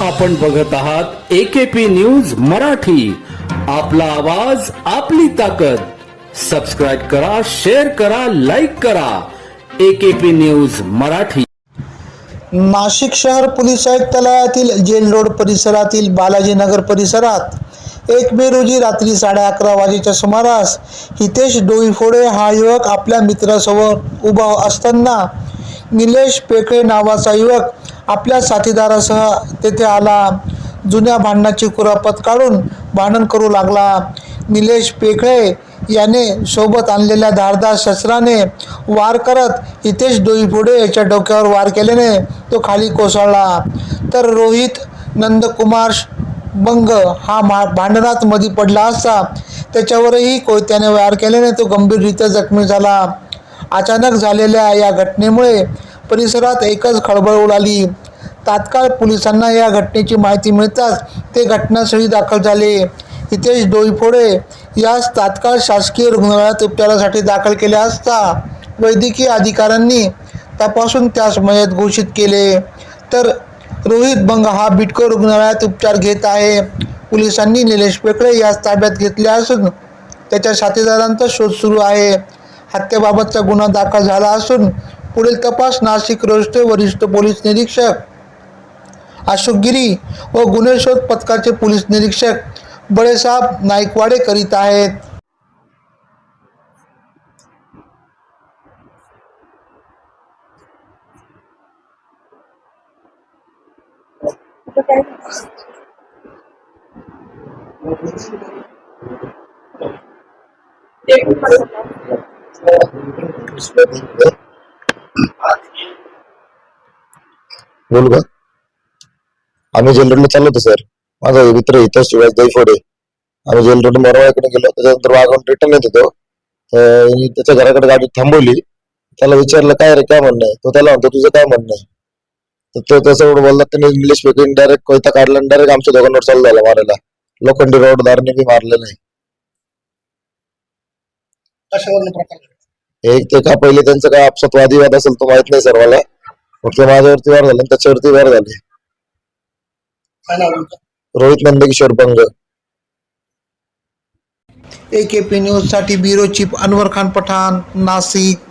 आपण बघत आहात एकेपी न्यूज मराठी. आपला आवाज आपली ताकद. सबस्क्राईब करा शेअर करा लाईक करा. AKP news Marathi. नाशिक शहर पोलीस आयुक्तालयातील जेल रोड परिसरातील बालाजीनगर परिसरात एक मे रोजी रात्री साडे अकरा वाजेच्या सुमारास हितेश डोईफोडे हा युवक आपल्या मित्रासोबत उभा असताना निलेश पेकळे नावाचा युवक आपल्या साथीदारासह तेथे आला. जुन्या भांडणाची कुरापत काढून भांडण करू लागला. निलेश पेखळे याने सोबत आणलेल्या धारदार शस्त्राने वार करत हितेश डोईफोडे याच्या डोक्यावर वार केल्याने तो खाली कोसळला. तर रोहित नंदकुमार बंग हा मा भांडणात मध्ये पडला असता त्याच्यावरही कोयत्याने वार केल्याने तो गंभीररित्या जखमी झाला. अचानक झालेल्या या घटनेमुळे परिसरात एकच खळबळ उडाली. तात्काळ पोलिसांना या घटनेची माहिती मिळताच ते घटनास्थळी दाखल झाले. हितेश डोईफोडे यास तात्काळ शासकीय रुग्णालयात उपचारासाठी दाखल केले असता वैद्यकीय अधिकाऱ्यांनी तपासून त्यास मयत घोषित केले. तर रोहित बंग हा बिटको रुग्णालयात उपचार घेत आहे. पोलिसांनी निलेश पेकळे यास ताब्यात घेतले असून त्याच्या साथीदारांचा शोध सुरू आहे. हत्येबाबतचा गुन्हा दाखल झाला असून पुढील तपास नाशिक रोडचे वरिष्ठ पोलीस निरीक्षक अशोक गिरी व गुन्हे शोध पथकाचे पोलीस निरीक्षक बळेसाहेब नाईकवाडे करीत आहेत. बोलू का आम्ही जेल रोडला चाललो होतो सर. माझा मित्र इथं शिवाज दैफोडे आम्ही जेल रोड मोरवाकडे गेलो त्याच्यानंतर वाघून रिटर्न येत होतो. त्याच्या घराकडे गाडी थांबवली. त्याला विचारलं काय रे काय म्हणणं आहे? तो त्याला म्हणतो तुझं काय म्हणणं आहे? तर तो तसं एवढं बोलला त्याने इंग्लिश स्पीकिंग डायरेक्ट कोयता काढला डायरेक्ट आमच्या दोघांवर चालू झाला मारायला. लोखंडी रोड दारने मी मारले नाही. एक ते का पहिले त्यांचं काय आपसात वादिवाद असेल तो माहीत नाही सर मला फक्त माझ्यावरती वार झाला त्याच्यावरती वार झाले. Rohit Nandkishor Bang A K P न्यूजसाठी ब्युरो चीफ अनवर खान पठाण नाशिक